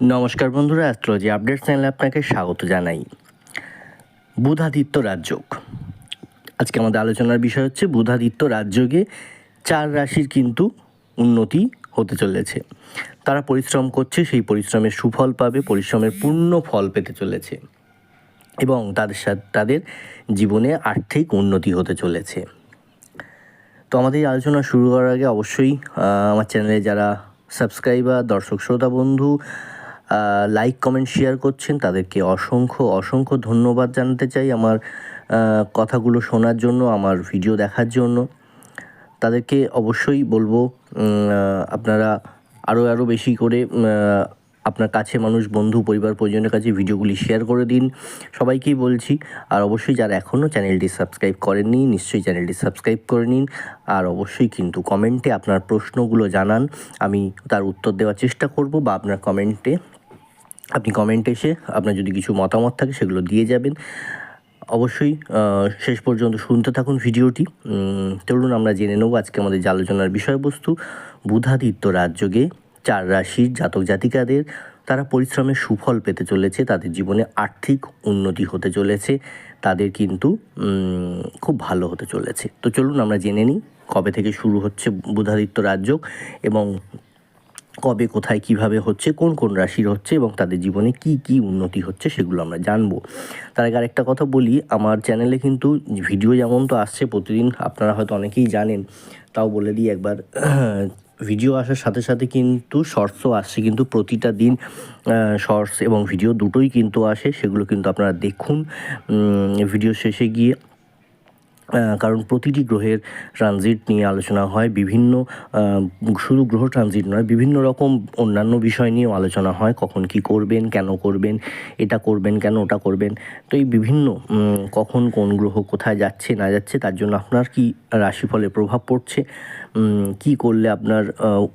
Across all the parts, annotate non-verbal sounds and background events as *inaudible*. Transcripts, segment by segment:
নমস্কার বন্ধুরা, astrology update চ্যানেলে আপনাকে স্বাগত জানাই। বুধাদিত্য রাজযোগ। আজকে আমাদের আলোচনার বিষয় হচ্ছে বুধাদিত্য রাজযোগে চার রাশির কিন্তু উন্নতি হতে চলেছে। তারা পরিশ্রম করছে, সেই পরিশ্রমের সুফল পাবে, পরিশ্রমের পূর্ণ ফল পেতে চলেছে এবং তাদের সাথে তাদের জীবনে আর্থিক উন্নতি হতে চলেছে। তো আমাদের আলোচনা শুরু করার আগে অবশ্যই আমার চ্যানেলে যারা সাবস্ক্রাইবার, দর্শক, শ্রোতা, বন্ধু লাইক কমেন্ট শেয়ার করছেন। তাদেরকে অসংখ্য অসংখ্য ধন্যবাদ জানাতে চাই আমার কথাগুলো শোনার জন্য, আমার ভিডিও দেখার জন্য। তাদেরকে অবশ্যই বলব আপনারা আরও আরও বেশি করে আপনার কাছে মানুষ, বন্ধু, পরিবার, পরিজনের কাছে ভিডিওগুলি শেয়ার করে দিন। সবাইকেই বলছি, আর অবশ্যই যারা এখনও চ্যানেলটি সাবস্ক্রাইব করেননি, নিশ্চয়ই চ্যানেলটি সাবস্ক্রাইব করে নিন। আর অবশ্যই কিন্তু কমেন্টে আপনার প্রশ্নগুলো জানান, আমি তার উত্তর দেওয়ার চেষ্টা করব বা আপনার কমেন্টে আপনি কমেন্টে এসে আপনার যদি কিছু মতামত থাকে সেগুলো দিয়ে যাবেন। অবশ্যই শেষ পর্যন্ত শুনতে থাকুন ভিডিওটি। চলুন আমরা জেনে নেব আজকে আমাদের যে আলোচনার বিষয়বস্তু। বুধাদিত্য রাজযোগে চার রাশির জাতক জাতিকাদের তারা পরিশ্রমের সুফল পেতে চলেছে, তাদের জীবনে আর্থিক উন্নতি হতে চলেছে, তাদের কিন্তু খুব ভালো হতে চলেছে। তো চলুন আমরা জেনে নিই কবে থেকে শুরু হচ্ছে বুধাদিত্য রাজযোগ এবং কবে, কোথায়, কীভাবে হচ্ছে, কোন কোন রাশির হচ্ছে এবং তাদের জীবনে কি কি উন্নতি হচ্ছে সেগুলো আমরা জানব। তার আগে আরেকটা কথা বলি, আমার চ্যানেলে কিন্তু ভিডিও যেমন তো আসছে প্রতিদিন, আপনারা হয়তো অনেকেই জানেন, তাও বলে দিই একবার, *clears throat* ভিডিও আসার সাথে সাথে কিন্তু শর্টসও আসছে, কিন্তু প্রতিটা দিন শর্টস এবং ভিডিও দুটোই কিন্তু আসে, সেগুলো কিন্তু আপনারা দেখুন। ভিডিও শেষে গিয়ে কারণ প্রতিটি গ্রহের ট্রানজিট নিয়ে আলোচনা হয়, বিভিন্ন শুধু গ্রহ ট্রানজিট নয়, বিভিন্ন রকম অন্যান্য বিষয় নিয়েও আলোচনা হয়, কখন কি করবেন, কেন করবেন, এটা করবেন, কেন ওটা করবেন। তো এই বিভিন্ন কখন কোন গ্রহ কোথায় যাচ্ছে, না যাচ্ছে, তার জন্য আপনার কি রাশিফলে প্রভাব পড়ছে কি করলে আপনার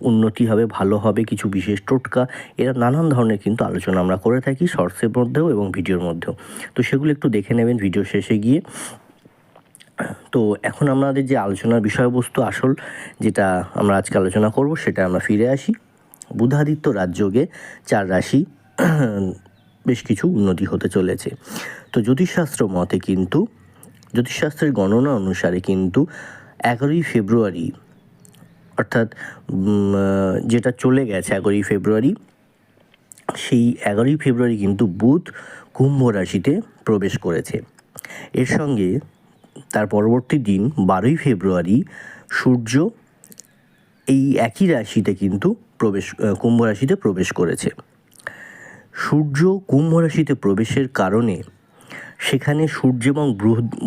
উন্নতি হবে, ভালো হবে, কিছু বিশেষ টোটকা, এরা নানান ধরনের কিন্তু আলোচনা আমরা করে থাকি, শর্টসের মধ্যেও এবং ভিডিওর মধ্যেও। তো সেগুলো একটু দেখে নেবেন, ভিডিও শেষে গিয়ে। তো এখন আমাদের যে আলোচনার বিষয়বস্তু আসল, যেটা আমরা আজকে আলোচনা করব, সেটা আমরা ফিরে আসি। বুধাদিত্য রাজযোগে চার রাশি, বেশ কিছু উন্নতি হতে চলেছে। তো জ্যোতিষশাস্ত্র মতে কিন্তু, জ্যোতিষশাস্ত্রের গণনা অনুসারে কিন্তু এগারোই ফেব্রুয়ারি, অর্থাৎ যেটা চলে গেছে এগারোই ফেব্রুয়ারি, সেই এগারোই ফেব্রুয়ারি কিন্তু বুধ কুম্ভ রাশিতে প্রবেশ করেছে। এর সঙ্গে তার পরবর্তী দিন বারোই ফেব্রুয়ারি সূর্য এই একই রাশিতে কিন্তু প্রবেশ কুম্ভ রাশিতে প্রবেশ করেছে। সূর্য কুম্ভ রাশিতে প্রবেশের কারণে সেখানে সূর্য এবং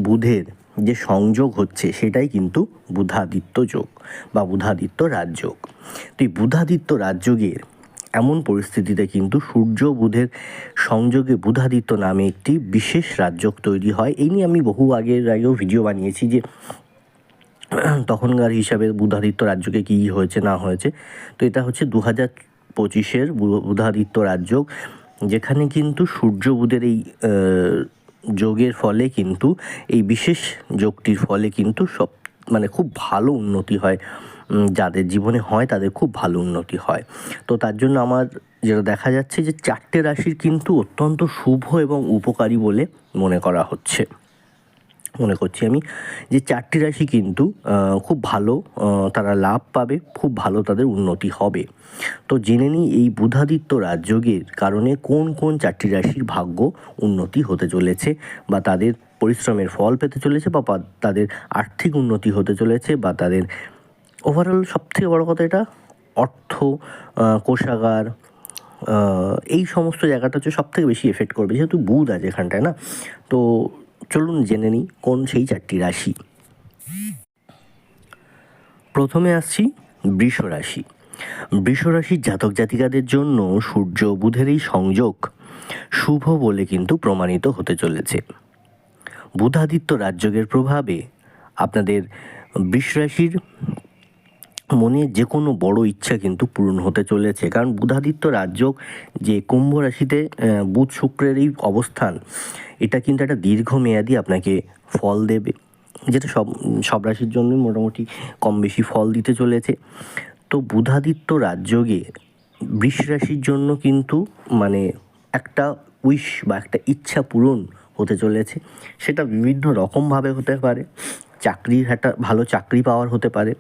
বুধের যে সংযোগ হচ্ছে সেটাই কিন্তু বুধাদিত্য যোগ বা বুধাদিত্য রাজযোগ। তো এই বুধাদিত্য রাজযোগের এমন পরিস্থিতিতে কিন্তু সূর্য বুধের সংযোগে বুধাদিত্য নামে একটি বিশেষ রাজযোগ তৈরি হয়। এই নিয়ে আমি বহু আগের আগেও ভিডিও বানিয়েছি যে, তখনকার হিসাবে বুধাদিত্য রাজ্যকে কী হয়েছে, না হয়েছে। তো এটা হচ্ছে দু হাজার পঁচিশের বুধাদিত্য রাজ্য, যেখানে কিন্তু সূর্য বুধের এই যোগের ফলে কিন্তু, এই বিশেষ যোগটির ফলে কিন্তু সব মানে খুব ভালো উন্নতি হয়। যাদের জীবনে হয়, তাদের খুব ভালো উন্নতি হয়। তো তার জন্য আমার যেটা দেখা যাচ্ছে যে, চারটে রাশির কিন্তু অত্যন্ত শুভ এবং উপকারী বলে মনে করা হচ্ছে। মনে করছি আমি যে, চারটি রাশি কিন্তু খুব ভালো তারা লাভ পাবে, খুব ভালো তাদের উন্নতি হবে। তো জেনে নিই এই বুধাদিত্য রাজযোগের কারণে কোন কোন চারটি রাশির ভাগ্য উন্নতি হতে চলেছে বা তাদের পরিশ্রমের ফল পেতে চলেছে বা তাদের আর্থিক উন্নতি হতে চলেছে বা তাদের ওভারঅল সবথেকে বড় কথা এটা, অর্থ কোষাগার এই সমস্ত জায়গাটা হচ্ছে সব থেকে বেশি এফেক্ট করবে। যেহেতু বুধ আছে এখানটায় না? তো চলুন জেনে নিই কোন সেই চারটি রাশি। প্রথমে আসছি বৃষ রাশি। বৃষ রাশির জাতক জাতিকাদের জন্য সূর্য বুধের এই সংযোগ শুভ বলে কিন্তু প্রমাণিত হতে চলেছে। বুধাদিত্য রাজযোগের প্রভাবে আপনাদের বৃষ রাশির মনে যে কোনো বড় ইচ্ছা কিন্তু পূরণ হতে চলেছে। কারণ বুধাদিত্য রাজযোগ যে কুম্ভ রাশিতে বুধ শুক্রের এই অবস্থান, এটা কিন্তু একটা দীর্ঘমেয়াদী আপনাকে ফল দেবে, যেটা সব সব রাশির জন্যই মোটামুটি কম বেশি ফল দিতে চলেছে। তো বুধাদিত্য রাজযোগে বৃষ রাশির জন্য কিন্তু মানে একটা উইশ বা একটা ইচ্ছা পূরণ হতে চলেছে। সেটা বিভিন্ন রকমভাবে হতে পারে, চাকরির একটা ভালো চাকরি পাওয়ার হতে পারে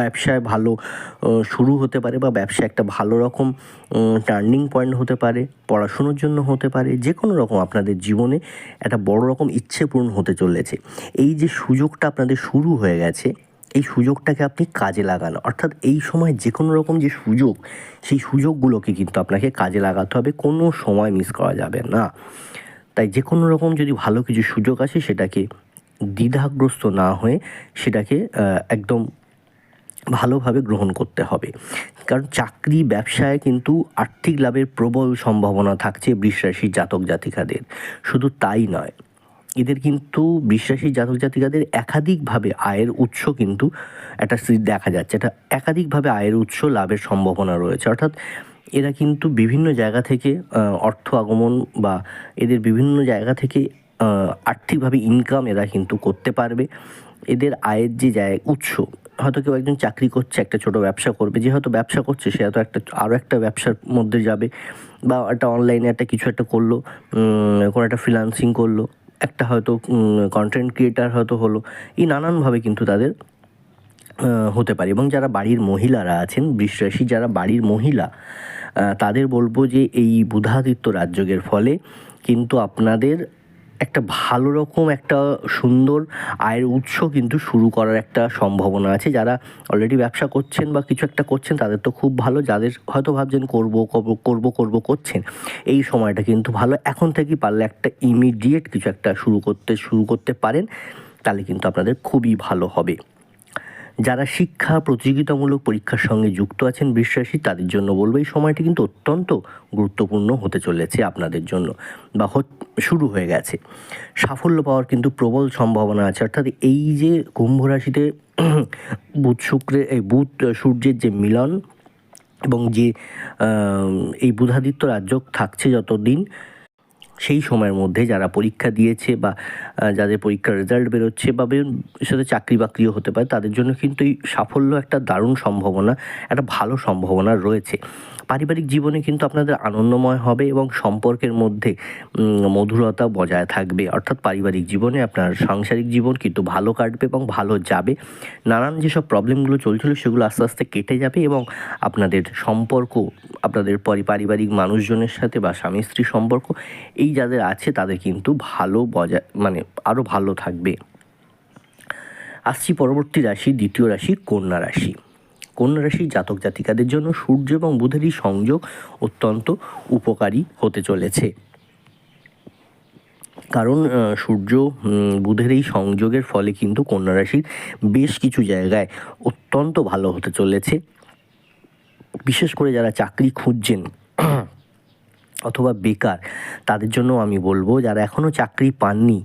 ব্যবসায় ভালো শুরু হতে পারে বা ব্যবসা একটা ভালো রকম টার্নিং পয়েন্ট হতে পারে, পড়াশুনোর জন্য হতে পারে যে কোনো রকম আপনাদের জীবনে একটা বড় রকম ইচ্ছে পূরণ হতে চলেছে। এই যে সুযোগটা আপনাদের শুরু হয়ে গেছে, এই সুযোগটাকে আপনি কাজে লাগান। অর্থাৎ এই সময় যে কোনো রকম যে সুযোগ, সেই সুযোগগুলোকে কিন্তু আপনাকে কাজে লাগাতে হবে, কোনো সময় মিস করা যাবে না। তাই যে কোনো রকম যদি ভালো কিছু সুযোগ আসে, সেটাকে দ্বিধাগ্রস্ত না হয়ে সেটাকে একদম ভালোভাবে গ্রহণ করতে হবে। কারণ চাকরি, ব্যবসায় কিন্তু আর্থিক লাভের প্রবল সম্ভাবনা থাকছে বৃষরাশির জাতক জাতিকাদের। শুধু তাই নয়, এদের কিন্তু বিশ্বাসী জাতক জাতিকাদের একাধিকভাবে আয়ের উৎস কিন্তু একটা দেখা যাচ্ছে। এটা একাধিকভাবে আয়ের উৎস, লাভের সম্ভাবনা রয়েছে। অর্থাৎ এরা কিন্তু বিভিন্ন জায়গা থেকে অর্থ আগমন বা এদের বিভিন্ন জায়গা থেকে আর্থিকভাবে ইনকাম এরা কিন্তু করতে পারবে। এদের আয়ের যে জায়গা উৎস হয়তো কেউ একজন চাকরি করছে, একটা ছোট ব্যবসা করবে, যে হয়তো ব্যবসা করছে, সে হয়তো একটা আরও একটা ব্যবসার মধ্যে যাবে বা একটা অনলাইনে একটা কিছু একটা করল কোনো একটা ফ্রিলান্সিং করল, একটা হয়তো কন্টেন্ট ক্রিয়েটার হয়তো হলো। এই নানানভাবে কিন্তু তাদের হতে পারে। এবং যারা বাড়ির মহিলারা আছেন, বৃষরাশি যারা বাড়ির মহিলা তাদের বলব যে এই বুধাদিত্য রাজযোগের ফলে কিন্তু আপনাদের একটা ভালো রকম, একটা সুন্দর আয়ের উৎস কিন্তু শুরু করার একটা সম্ভাবনা আছে। যারা অলরেডি ব্যবসা করছেন বা কিছু একটা করছেন, তাদের তো খুব ভালো। যাদের হয়তো ভাবছেন করব করব করব করছেন, এই সময়টা কিন্তু ভালো। এখন থেকেই পারলে একটা ইমিডিয়েট কিছু একটা শুরু করতে শুরু করতে পারেন, তাহলে কিন্তু আপনাদের খুবই ভালো হবে। যারা শিক্ষা, প্রতিযোগিতামূলক পরীক্ষার সঙ্গে যুক্ত আছেন বিশ্বাসী, তাদের জন্য বলব এই সময়টি কিন্তু অত্যন্ত গুরুত্বপূর্ণ হতে চলেছে আপনাদের জন্য বা শুরু হয়ে গেছে। সাফল্য পাওয়ার কিন্তু প্রবল সম্ভাবনা আছে। অর্থাৎ এই যে কুম্ভ রাশিতে *clears throat* বুধ শুক্রে, এই বুধ, সূর্যের যে মিলন এবং যে এই বুধাদিত্য রাজ্য থাকছে যতদিন সেই সময়ের মধ্যে যারা পরীক্ষা দিয়েছে বা যাদের পরীক্ষার রেজাল্ট বেরোচ্ছে বা সাথে চাকরি বাকরিও হতে পারে, তাদের জন্য কিন্তু এই সাফল্য একটা দারুণ সম্ভাবনা, একটা ভালো সম্ভাবনা রয়েছে। পারিবারিক জীবনে কিন্তু আপনাদের আনন্দময় হবে এবং সম্পর্কের মধ্যে মধুরতা বজায় থাকবে। অর্থাৎ পারিবারিক জীবনে আপনার সাংসারিক জীবন কিন্তু ভালো কাটবে এবং ভালো যাবে। নানান যেসব প্রবলেমগুলো চলছিল সেগুলো আস্তে আস্তে কেটে যাবে এবং আপনাদের সম্পর্ক, আপনাদের পরি- পারিবারিক মানুষজনের সাথে বা স্বামী স্ত্রী সম্পর্ক, এই যাদের আছে তাদের কিন্তু ভালো বজায় মানে আরও ভালো থাকবে। আসছি পরবর্তী রাশি, দ্বিতীয় রাশি, কন্যা রাশি। কন্যা রাশির জাতক জাতিকাদের জন্য সূর্য এবং বুধেরই সংযোগ অত্যন্ত উপকারী হতে চলেছে। কারণ সূর্য বুধের এই সংযোগের ফলে কিন্তু কন্যা রাশির বেশ কিছু জায়গায় অত্যন্ত ভালো হতে চলেছে। বিশেষ করে যারা চাকরি খুঁজছেন অথবা বেকার, তাদের জন্য আমি বলব, যারা এখনও চাকরি পাননি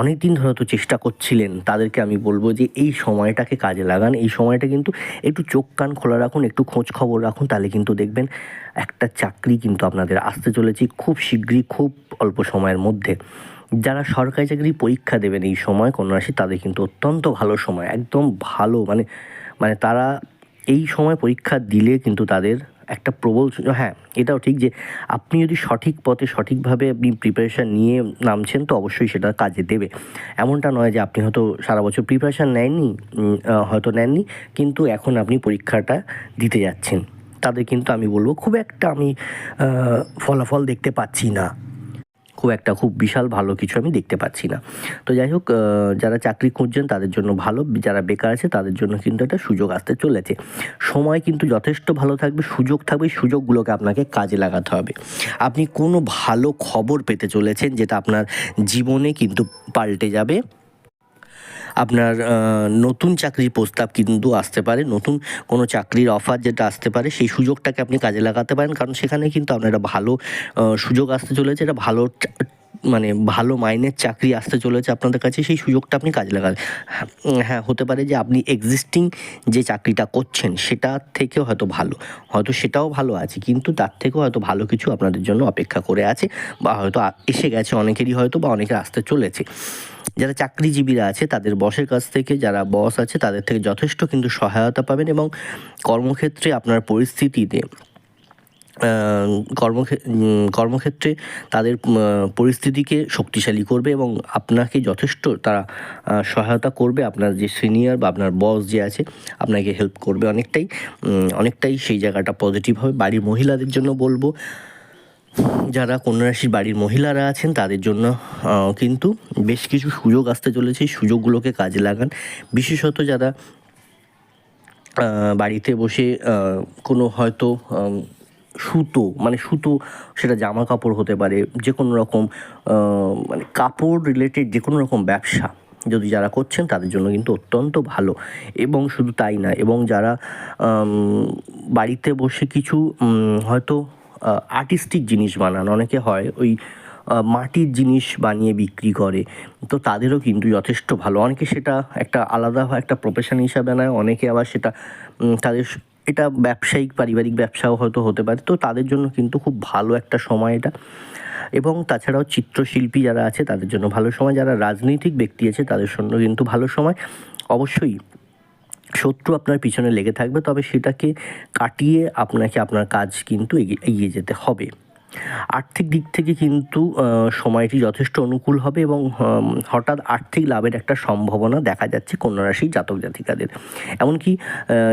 অনেক দিন ধরে তো চেষ্টা করছিলেন, তাদেরকে আমি বলব যে এই সময়টাকে কাজে লাগান। এই সময়টা কিন্তু একটু চোখ কান খোলা রাখুন, একটু খোঁজ খবর রাখুন, তাহলে কিন্তু দেখবেন একটা চাকরি কিন্তু আপনাদের আসতে চলেছে খুব শীঘ্রই, খুব অল্প সময়ের মধ্যে। যারা সরকারি চাকরি পরীক্ষা দেবেন এই সময় কন্যা রাশি তাদের কিন্তু অত্যন্ত ভালো সময়, একদম ভালো মানে মানে তারা এই সময় পরীক্ষা দিলে কিন্তু তাদের একটা প্রবল হ্যাঁ এটাও ঠিক যে আপনি যদি সঠিক পথে সঠিকভাবে আপনি প্রিপারেশান নিয়ে নামছেন, তো অবশ্যই সেটা কাজে দেবে। এমনটা নয় যে আপনি হয়তো সারা বছর প্রিপারেশান নেননি হয়তো নেননি, কিন্তু এখন আপনি পরীক্ষাটা দিতে যাচ্ছেন। তাদের কিন্তু আমি বলব খুব একটা আমি ফলাফল দেখতে পাচ্ছি না। খুব একটা খুব বিশাল ভালো কিছু আমি দেখতে পাচ্ছি না। তো যাই হোক যারা চাকরি খুঁজছেন তাদের জন্য ভালো, যারা বেকার আছে তাদের জন্য কিন্তু একটা সুযোগ আসতে চলেছে। সময় কিন্তু যথেষ্ট ভালো থাকবে, সুযোগ থাকবে সুযোগগুলোকে আপনাকে কাজে লাগাতে হবে। আপনি কোনো ভালো খবর পেতে চলেছেন যেটা আপনার জীবনে কিন্তু পাল্টে যাবে। আপনার নতুন চাকরির প্রস্তাব কিন্তু আসতে পারে নতুন কোনো চাকরির অফার যেটা আসতে পারে সেই সুযোগটাকে আপনি কাজে লাগাতে পারেন। কারণ সেখানে কিন্তু আপনার একটা ভালো সুযোগ আসতে চলেছে এটা ভালো মানে ভালো মাইনের চাকরি আসতে চলেছে আপনাদের কাছে সেই সুযোগটা আপনি কাজে লাগান। হ্যাঁ, হ্যাঁ হতে পারে যে আপনি এক্সিস্টিং যে চাকরিটা করছেন সেটা থেকেও হয়তো ভালো হয়তো সেটাও ভালো আছে কিন্তু তার থেকেও হয়তো ভালো কিছু আপনাদের জন্য অপেক্ষা করে আছে বা হয়তো এসে গেছে অনেকেরই হয়তো বা অনেকের আসতে চলেছে। যারা চাকরিজীবীরা আছে, তাদের বসের কাছ থেকে, যারা বস আছে, তাদের থেকে যথেষ্ট কিন্তু সহায়তা পাবেন এবং কর্মক্ষেত্রে আপনার পরিস্থিতিতে কর্মক্ষে কর্মক্ষেত্রে তাদের পরিস্থিতিকে শক্তিশালী করবে এবং আপনাকে যথেষ্ট তারা সহায়তা করবে। আপনার যে সিনিয়র বা আপনার বস যে আছে, আপনাকে হেল্প করবে অনেকটাই। অনেকটাই সেই জায়গাটা পজিটিভ হবে। বাড়ির মহিলাদের জন্য বলব। যারা কন্যা রাশির বাড়ির মহিলারা আছেন, তাদের জন্য কিন্তু বেশ কিছু সুযোগ আসতে চলেছে। সুযোগগুলোকে কাজে লাগান। বিশেষত যারা বাড়িতে বসে কোনো হয়তো সুতো মানে সুতো, সেটা জামা কাপড় হতে পারে যে কোনো রকম মানে কাপড় রিলেটেড যে কোনো রকম ব্যবসা যদি যারা করছেন, তাদের জন্য কিন্তু অত্যন্ত ভালো। এবং শুধু তাই না, এবং যারা বাড়িতে বসে কিছু হয়তো আর্টিস্টিক জিনিস বানান। অনেকে হয় ওই মাটির জিনিস বানিয়ে বিক্রি করে। তো তাদেরও কিন্তু যথেষ্ট ভালো। অনেকে সেটা একটা আলাদা একটা প্রফেশন হিসাবে নেয়, অনেকে আবার সেটা তাদের এটা ব্যবসায়িক, পারিবারিক ব্যবসাও হয়তো হতে পারে। তো তাদের জন্য কিন্তু খুব ভালো একটা সময় এটা। এবং তাছাড়াও চিত্রশিল্পী যারা আছে, তাদের জন্য ভালো সময়। যারা রাজনৈতিক ব্যক্তি আছে, তাদের জন্য কিন্তু ভালো সময়। অবশ্যই শত্রু আপনার পিছনে লেগে থাকবে, তবে সেটাকে কাটিয়ে আপনাকে আপনার কাজ কিন্তু এগিয়ে যেতে হবে। আর্থিক দিক থেকে কিন্তু সময়টি যথেষ্ট অনুকূল হবে এবং হঠাৎ আর্থিক লাভের একটা সম্ভাবনা দেখা যাচ্ছে কন্যা রাশির জাতক জাতিকাদের। এমনকি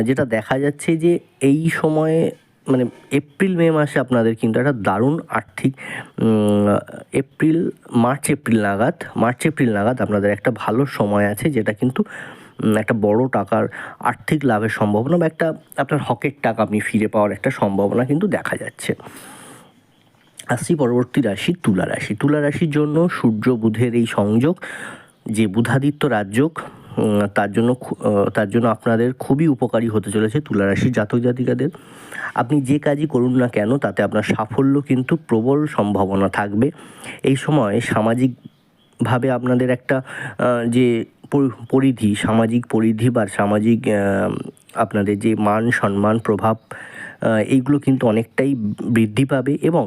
যেটা দেখা যাচ্ছে যে এই সময়ে মানে এপ্রিল, মে মাসে আপনাদের কিন্তু একটা দারুণ আর্থিক এপ্রিল, মার্চ, এপ্রিল নাগাদ, মার্চ, এপ্রিল নাগাদ আপনাদের একটা ভালো সময় আছে, যেটা কিন্তু একটা বড় টাকার আর্থিক লাভের সম্ভাবনা বা একটা আপনার হকের টাকা আপনি ফিরে পাওয়ার একটা সম্ভাবনা কিন্তু দেখা যাচ্ছে। আসছি পরবর্তী রাশি তুলা রাশি। তুলা রাশির জন্য সূর্য বুধের এই সংযোগ, যে বুধাদিত্য রাজযোগ তার জন্য তার জন্য আপনাদের খুবই উপকারী হতে চলেছে তুলা রাশির জাতক জাতিকাদের। আপনি যে কাজই করুন না কেন, তাতে আপনার সাফল্য কিন্তু প্রবল সম্ভাবনা থাকবে। এই সময় সামাজিকভাবে আপনাদের একটা যে পরিধি, সামাজিক পরিধি বা সামাজিক আপনাদের যে মান, সম্মান, প্রভাব এইগুলো কিন্তু অনেকটাই বৃদ্ধি পাবে এবং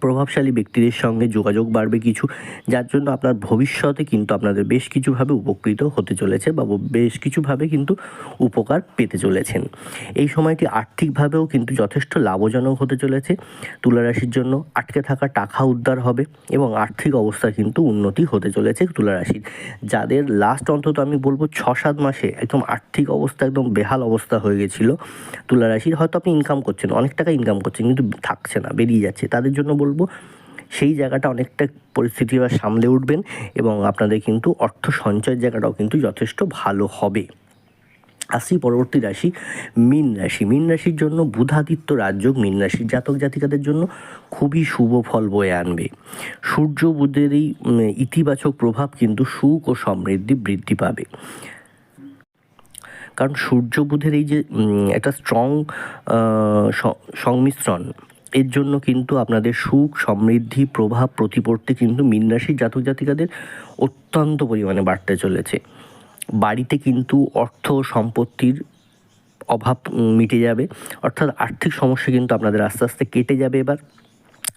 প্রভাবশালী ব্যক্তিদের সঙ্গে যোগাযোগ বাড়বে কিছু, যার জন্য আপনার ভবিষ্যতে কিন্তু আপনাদের বেশ কিছুভাবে উপকৃত হতে চলেছে বা বেশ কিছুভাবে কিন্তু উপকার পেতে চলেছেন। এই সময়টি আর্থিকভাবেও কিন্তু যথেষ্ট লাভজনক হতে চলেছে। তুলা রাশির জন্য আটকে থাকা টাকা উদ্ধার হবে এবং আর্থিক অবস্থা কিন্তু উন্নতি হতে চলেছে তুলারাশির। যাদের লাস্ট অন্তত আমি বলব ছ সাত মাসে একদম আর্থিক অবস্থা একদম বেহাল অবস্থা হয়ে গেছিল তুলা রাশির হয়তো আপনি ইনকাম করছেন, অনেক টাকা ইনকাম করছেন কিন্তু থাকছে না, বেরিয়ে যাচ্ছে। তাদের জন্য বলব? সেই জায়গাটা অনেকটা পরিস্থিতি বা সামলে উঠবেন এবং আপনাদের কিন্তু অর্থ সঞ্চয়ের জায়গাটাও কিন্তু যথেষ্ট ভালো হবে। আসি পরবর্তী রাশি, মীন রাশি। মীন রাশির জন্য বুধাদিত্য রাজযোগ মীন রাশির জাতক জাতিকাদের জন্য খুবই শুভ ফল বয়ে আনবে। সূর্য বুধের এই ইতিবাচক প্রভাব কিন্তু সুখ ও সমৃদ্ধি বৃদ্ধি পাবে। কারণ সূর্য বুধের এই যে একটা স্ট্রং সংমিশ্রণ এর জন্য কিন্তু আপনাদের সুখ, সমৃদ্ধি, প্রভাব, প্রতিপত্তি কিন্তু মীন রাশির জাতক জাতিকাদের অত্যন্ত পরিমাণে বাড়তে চলেছে। বাড়িতে কিন্তু অর্থ সম্পত্তির অভাব মিটে যাবে। অর্থাৎ আর্থিক সমস্যা কিন্তু আপনাদের আস্তে আস্তে কেটে যাবে এবার।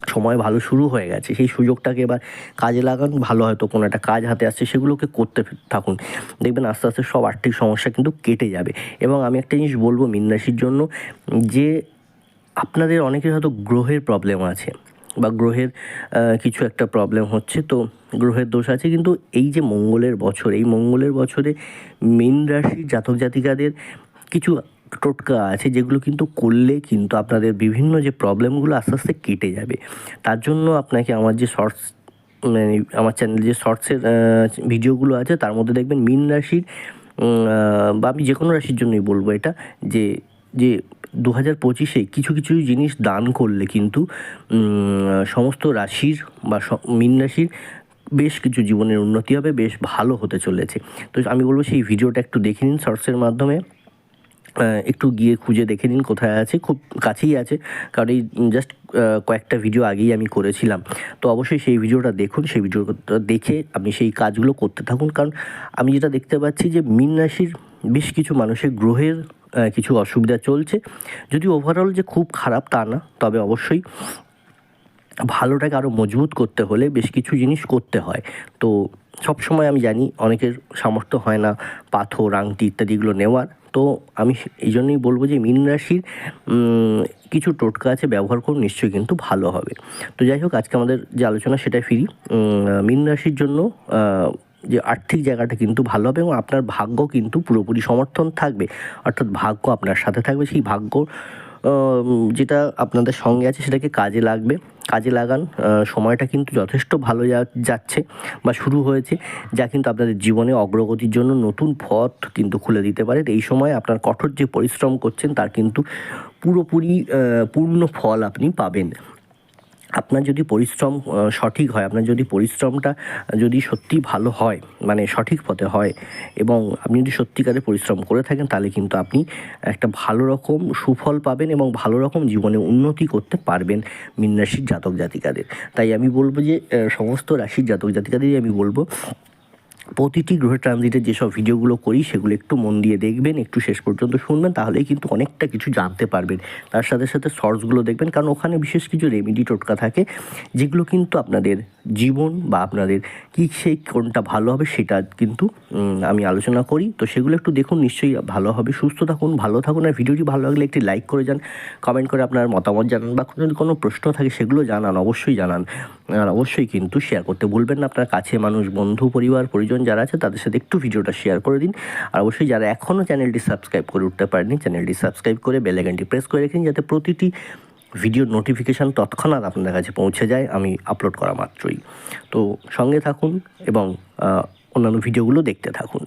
সময় ভালো শুরু হয়ে গেছে। সেই সুযোগটাকে এবার কাজে লাগান, ভালো হয়তো কোনো একটা কাজ হাতে আসছে সেগুলোকে করতে থাকুন। দেখবেন আস্তে আস্তে সব আর্থিক সমস্যা কিন্তু কেটে যাবে। এবং আমি একটা জিনিস বলব মীন রাশির জন্য যে আপনাদের অনেকের হয়তো গ্রহের প্রবলেম আছে বা গ্রহের কিছু একটা প্রবলেম হচ্ছে, তো গ্রহের দোষ আছে। কিন্তু এই যে মঙ্গলের বছর, এই মঙ্গলের বছরে মীন রাশির জাতক জাতিকাদের কিছু টোটকা আছে, যেগুলো কিন্তু করলে কিন্তু আপনাদের বিভিন্ন যে প্রবলেমগুলো আস্তে আস্তে কেটে যাবে। তার জন্য আপনাকে আমার যে শর্টস মানে আমার চ্যানেলে যে শর্টসের ভিডিওগুলো আছে, তার মধ্যে দেখবেন মীন রাশির বা আমি যে কোনো রাশির জন্যই বলব এটা, যে যে দু হাজার পঁচিশে কিছু কিছু জিনিস দান করলে কিন্তু সমস্ত রাশির বা মীন রাশির বেশ কিছু জীবনের উন্নতি হবে, বেশ ভালো হতে চলেছে। তো আমি বলব সেই ভিডিওটা একটু দেখে নিন শর্টসের মাধ্যমে। একটু গিয়ে খুঁজে দেখে নিন কোথায় আছে, খুব কাছেই আছে, কারণ এই জাস্ট কয়েকটা ভিডিও আগেই আমি করেছিলাম। তো অবশ্যই সেই ভিডিওটা দেখুন, সেই ভিডিওটা দেখে আপনি সেই কাজগুলো করতে থাকুন। কারণ আমি যেটা দেখতে পাচ্ছি যে মীন রাশির বেশ কিছু মানুষের গ্রহের কিছু অসুবিধা চলছে। যদি ওভারঅল যে খুব খারাপ তা না, তবে অবশ্যই ভালোটাকে আরও মজবুত করতে হলে বেশ কিছু জিনিস করতে হয়। তো সব সময় আমি জানি অনেকের সামর্থ্য হয় না পাথর, আংটি ইত্যাদিগুলো নেওয়ার। তো আমি এই জন্যই বলব যে মীন রাশির কিছু টোটকা আছে ব্যবহার করুন, নিশ্চয়ই কিন্তু ভালো হবে। তো যাই হোক, আজকে আমাদের যে আলোচনা সেটাই ফিরি। মীন রাশির জন্য যে আর্থিক জায়গাটা কিন্তু ভালো হবে এবং আপনার ভাগ্য কিন্তু পুরোপুরি সমর্থন থাকবে। অর্থাৎ ভাগ্য আপনার সাথে থাকবে। সেই ভাগ্য যেটা আপনাদের সঙ্গে আছে সেটাকে কাজে লাগবে। কাজে লাগান সময়টা কিন্তু যথেষ্ট ভালো যাচ্ছে বা শুরু হয়েছে, যা কিন্তু আপনাদের জীবনে অগ্রগতির জন্য নতুন পথ কিন্তু খুলে দিতে পারে। এই সময় আপনার কঠোর যে পরিশ্রম করছেন, তার কিন্তু পুরোপুরি পূর্ণ ফল আপনি পাবেন। আপনার যদি পরিশ্রম সঠিক হয়, আপনার যদি পরিশ্রমটা যদি সত্যি ভালো হয় মানে সঠিক পথে হয় এবং আপনি যদি সত্যিকারে পরিশ্রম করে থাকেন, তাহলে কিন্তু আপনি একটা ভালো রকম সুফল পাবেন এবং ভালো রকম জীবনে উন্নতি করতে পারবেন মীন রাশির জাতক জাতিকাদের। তাই আমি বলব যে সমস্ত রাশির জাতক জাতিকাদেরই আমি বলব প্রতিটি গ্রহ ট্রানজিটের যেসব ভিডিওগুলো করি, সেগুলো একটু মন দিয়ে দেখবেন, একটু শেষ পর্যন্ত শুনবেন, তাহলেই কিন্তু অনেকটা কিছু জানতে পারবেন। তার সাথে সাথে শর্টসগুলো দেখবেন, কারণ ওখানে বিশেষ কিছু রেমেডি টোটকা থাকে, যেগুলো কিন্তু আপনাদের জীবন বা আপনাদের কী সেই কোনটা ভালো হবে সেটা কিন্তু আমি আলোচনা করি। তো সেগুলো একটু দেখুন, নিশ্চয়ই ভালো হবে। সুস্থ থাকুন, ভালো থাকুন, আর ভিডিওটি ভালো লাগলে একটি লাইক করে যান কমেন্ট করে আপনার মতামত জানান, বা যদি কোনো প্রশ্ন থাকে সেগুলো জানান, অবশ্যই জানান, আর অবশ্যই কিন্তু শেয়ার করতে ভুলবেন না। আপনার কাছে মানুষ, বন্ধু, পরিবার, পরিজন যারা আছে, তাদের সাথে একটু ভিডিওটা শেয়ার করে দিন। আর অবশ্যই যারা এখনও চ্যানেলটি সাবস্ক্রাইব করে উঠতে পারেনি চ্যানেলটি সাবস্ক্রাইব করে বেলাইকানটি প্রেস করে রেখেন যাতে প্রতিটি ভিডিওর নোটিফিকেশান তৎক্ষণাৎ আপনাদের কাছে পৌঁছে যায়। আমি আপলোড করা মাত্রই। তো সঙ্গে থাকুন এবং অন্যান্য ভিডিওগুলো দেখতে থাকুন।